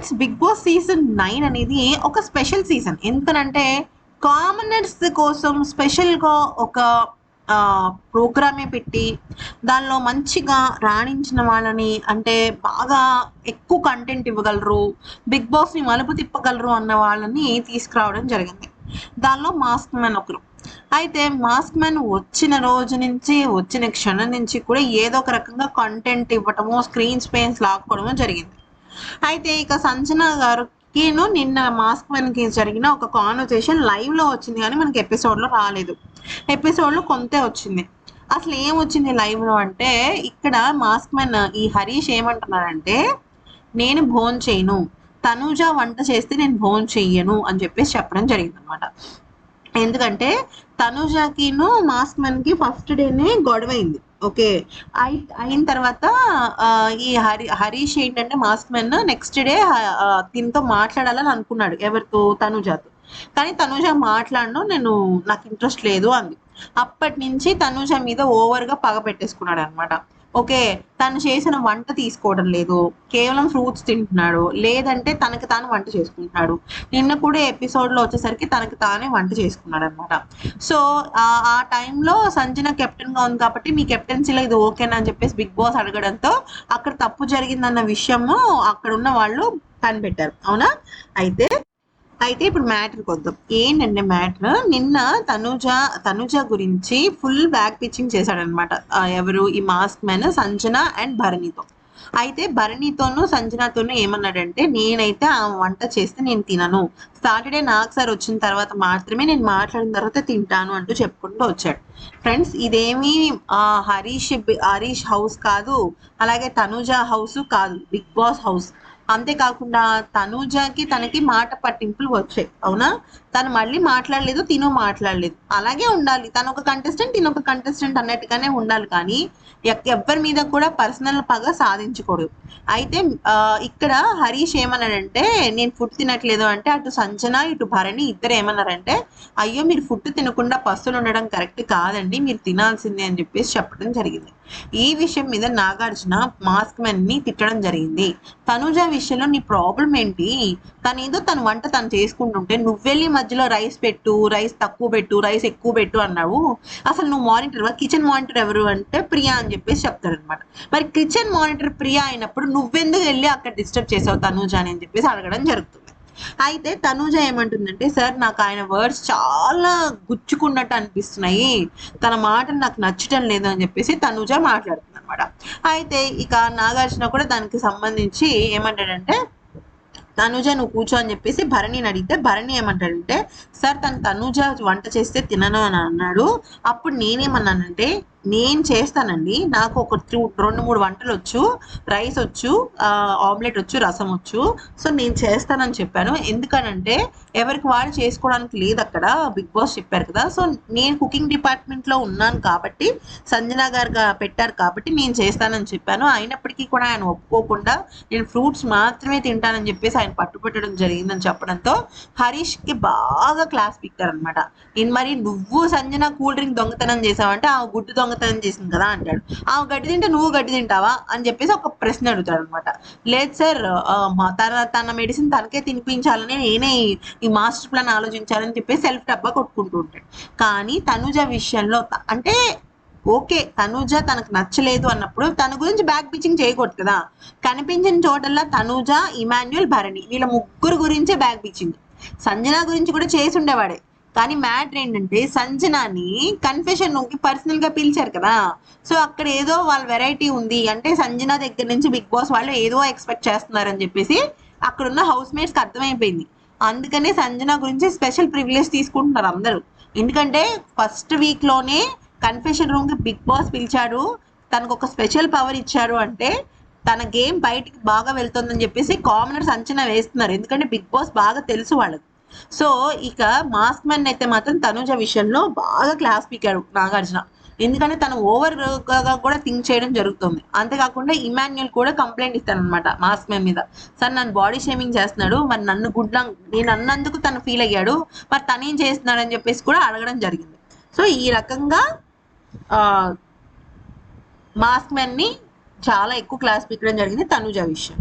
Friends Bigg Boss season nine అనేది ఒక special season ఎందుకనంటే కామనర్స్ కోసం స్పెషల్గా ఒక ప్రోగ్రామే పెట్టి దానిలో మంచిగా రాణించిన వాళ్ళని అంటే బాగా ఎక్కువ కంటెంట్ ఇవ్వగలరు బిగ్ బాస్ని మలుపు తిప్పగలరు అన్న వాళ్ళని తీసుకురావడం జరిగింది. దానిలో మాస్క్ మ్యాన్ ఒకరు. అయితే మాస్క్ మ్యాన్ వచ్చిన రోజు నుంచి వచ్చిన క్షణం నుంచి కూడా ఏదో ఒక రకంగా కంటెంట్ ఇవ్వటము స్క్రీన్ స్పేస్ లాక్కోవడము జరిగింది. అయితే ఇక సంజన గారుకిను నిన్న మాస్క్ మ్యాన్కి జరిగిన ఒక కాన్వర్సేషన్ లైవ్లో వచ్చింది కానీ మనకి ఎపిసోడ్లో రాలేదు. ఎపిసోడ్లో కొంతే వచ్చింది. అసలు ఏం వచ్చింది లైవ్లో అంటే ఇక్కడ మాస్క్ మెన్ ఈ హరీష్ ఏమంటున్నారంటే నేను భోన్ చేయను. తనూజ వంట చేస్తే నేను భోన్ చెయ్యను అని చెప్పేసి చెప్పడం జరిగింది అనమాట ఎందుకంటే తనుజాకిను మాస్క్ మెన్కి ఫస్ట్ డేనే గొడవ అయింది ఓకే. అయిన తర్వాత ఈ హరి హరీష్ ఏంటంటే మాస్క్ మెన్ నెక్స్ట్ డే దీంతో మాట్లాడాలని అనుకున్నాడు ఎవరితో? తనుజాతో. కానీ తనుజ మాట్లాడను నేను నాకు ఇంట్రెస్ట్ లేదు అంది. అప్పటి నుంచి తనుజ మీద ఓవర్గా పగ పెట్టేసుకున్నాడు అనమాట ఓకే తను చేసిన వంట తీసుకోవడం లేదు. కేవలం ఫ్రూట్స్ తింటున్నాడు. లేదంటే తనకి తాను వంట చేసుకుంటున్నాడు. నిన్న కూడా ఎపిసోడ్లో వచ్చేసరికి తనకి తానే వంట చేసుకున్నాడు అనమాట సో ఆ- ఆ టైంలో సంజన కెప్టెన్గా ఉంది కాబట్టి మీ కెప్టెన్సీలో ఇది ఓకేనా అని చెప్పేసి బిగ్ బాస్ అడగడంతో అక్కడ తప్పు జరిగిందన్న విషయము అక్కడ ఉన్న వాళ్ళు కనిపెట్టారు. అవునా? అయితే అయితే ఇప్పుడు మ్యాటర్కి వద్దాం ఏంటంటే మ్యాటర్ నిన్న తనుజ తనుజ గురించి ఫుల్ బ్యాక్ పిచ్చింగ్ చేశాడనమాట ఎవరు? ఈ మాస్క్ మ్యాన్ సంజన అండ్ భరణితో. అయితే భరణితోనూ సంజనతోనూ ఏమన్నాడంటే నేనైతే ఆ వంట చేస్తే నేను తినను. సాటర్డే నాకు సార్ వచ్చిన తర్వాత మాత్రమే నేను మాట్లాడిన తర్వాత తింటాను అంటూ చెప్పుకుంటూ వచ్చాడు. ఫ్రెండ్స్ ఇదేమి హరీష్ హరీష్ హౌస్ కాదు అలాగే తనుజ హౌస్ కాదు బిగ్ బాస్ హౌస్. అంతేకాకుండా తనూజకి తనకి మాట పట్టింపులు వచ్చాయి అవునా? తను మళ్ళీ మాట్లాడలేదు తిను మాట్లాడలేదు. అలాగే ఉండాలి. తను ఒక కంటెస్టెంట్ తిను ఒక కంటెస్టెంట్ అన్నట్టుగానే ఉండాలి కానీ ఎవ్వరి మీద కూడా పర్సనల్ పగ సాధించకూడదు. అయితే ఇక్కడ హరీష్ ఏమన్నాడంటే నేను ఫుడ్ తినట్లేదు అంటే అటు సంజన ఇటు భరణి ఇద్దరు ఏమన్నారంటే అయ్యో మీరు ఫుడ్ తినకుండా పస్తులు ఉండడం కరెక్ట్ కాదండి మీరు తినాల్సిందే అని చెప్పేసి చెప్పడం జరిగింది. ఈ విషయం మీద నాగార్జున మాస్క్ మ్యాన్ని తిట్టడం జరిగింది. తనుజ విషయంలో నీ ప్రాబ్లం ఏంటి? తను ఏదో తన వంట తను చేసుకుంటుంటే నువ్వెళ్ళి మధ్యలో రైస్ పెట్టు రైస్ తక్కువ పెట్టు రైస్ ఎక్కువ పెట్టు అన్నావు. అసలు నువ్వు మానిటర్ కిచెన్ మానిటర్ ఎవరు అంటే ప్రియా అని చెప్పేసి చెప్తారనమాట మరి కిచెన్ మానిటర్ ప్రియా అయినప్పుడు నువ్వెందుకు వెళ్ళి అక్కడ డిస్టర్బ్ చేసావు తనుజ అని చెప్పేసి అడగడం జరుగుతుంది. అయితే తనుజ ఏమంటుందంటే సార్ నాకు ఆయన వర్డ్స్ చాలా గుచ్చుకున్నట్టు అనిపిస్తున్నాయి. తన మాటలు నాకు నచ్చటం లేదు అని చెప్పేసి తనూజ మాట్లాడుతుంది అనమాట అయితే ఇక నాగార్జున కూడా దానికి సంబంధించి ఏమంటాడంటే తనుజ నువ్వు కూర్చో అని చెప్పేసి భరణిని అడిగితే భరణి ఏమంటాడంటే సార్ తను తనుజ వంట చేస్తే తినను అని అన్నాడు. అప్పుడు నేనేమన్నానంటే నేను చేస్తానండి. నాకు ఒక రెండు మూడు వంటలు వచ్చు రైస్ వచ్చు ఆమ్లెట్ వచ్చు రసం వచ్చు. సో నేను చేస్తానని చెప్పాను. ఎందుకనంటే ఎవరికి వాళ్ళు చేసుకోవడానికి లేదు అక్కడ. బిగ్ బాస్ చెప్పారు కదా. సో నేను కుకింగ్ డిపార్ట్మెంట్లో ఉన్నాను కాబట్టి సంజన గారు పెట్టారు కాబట్టి నేను చేస్తానని చెప్పాను. అయినప్పటికీ కూడా ఆయన ఒప్పుకోకుండా నేను ఫ్రూట్స్ మాత్రమే తింటానని చెప్పేసి ఆయన పట్టుబట్టడం జరిగిందని చెప్పడంతో హరీష్కి బాగా క్లాస్ పిక్తారు అనమాట మరి నువ్వు సంజన కూల్ డ్రింక్ దొంగతనం చేసావంటే ఆ గుడ్డు దొంగతనం చేసింది కదా అంటాడు. ఆ గడ్డి తింటే నువ్వు గడ్డి తింటావా? అని చెప్పేసి ఒక ప్రశ్న అడుగుతాడు అనమాట. లేదు సార్ తన తన మెడిసిన్ తనకే తినిపించాలని నేనే ఈ- మాస్టర్ ప్లాన్ ఆలోచించాలని చెప్పేసి సెల్ఫ్ డబ్బా కొట్టుకుంటూ ఉంటాడు. కానీ తనుజ విషయంలో అంటే ఓకే తనూజ తనకు నచ్చలేదు అన్నప్పుడు తన గురించి బ్యాక్ పిచ్చింగ్ చేయకూడదు కదా. కనిపించిన చోటల్లా తనూజ ఇమాన్యుయల్ భరణి వీళ్ళ ముగ్గురు గురించే బ్యాక్ పిచ్చింగ్ సంజన గురించి కూడా చేసి ఉండేవాడే. కానీ మ్యాటర్ ఏంటంటే సంజనాని కన్ఫెషన్కి పర్సనల్గా పిలిచారు కదా. సో అక్కడ ఏదో వాళ్ళ వెరైటీ ఉంది. అంటే సంజన దగ్గర నుంచి బిగ్ బాస్ వాళ్ళు ఏదో ఎక్స్పెక్ట్ చేస్తున్నారని చెప్పేసి అక్కడ ఉన్న హౌస్ మేట్స్కి అర్థమైపోయింది. అందుకనే సంజన గురించి స్పెషల్ ప్రివిలేజ్ తీసుకుంటున్నారు అందరూ. ఎందుకంటే ఫస్ట్ వీక్లోనే కన్ఫెషన్ రూమ్కి బిగ్ బాస్ పిలిచాడు. తనకు ఒక స్పెషల్ పవర్ ఇచ్చారు అంటే తన గేమ్ బయటికి బాగా వెళ్తుందని చెప్పేసి కామనర్స్ అంచనా వేస్తున్నారు. ఎందుకంటే బిగ్ బాస్ బాగా తెలుసు వాళ్ళకి. సో ఇక మాస్క్ మ్యాన్ అయితే మాత్రం తనుజ విషయంలో బాగా క్లాస్ పీకాడు నాగార్జున. ఎందుకంటే తను ఓవర్గా కూడా థింక్ చేయడం జరుగుతుంది. అంతేకాకుండా ఇమాన్యుల్ కూడా కంప్లైంట్ ఇస్తానన్నమాట మాస్క్ మ్యాన్ మీద. సార్ నన్ను బాడీ షేమింగ్ చేస్తున్నాడు. మరి నన్ను గుడ్ నేను అన్నందుకు తను ఫీల్ అయ్యాడు. మరి తనేం చేస్తున్నాడు అని చెప్పేసి కూడా అడగడం జరిగింది. సో ఈ రకంగా మాస్క్ మ్యాన్ని చాలా ఎక్కువ క్లాస్ పీకడం జరిగింది తనుజ విషయం.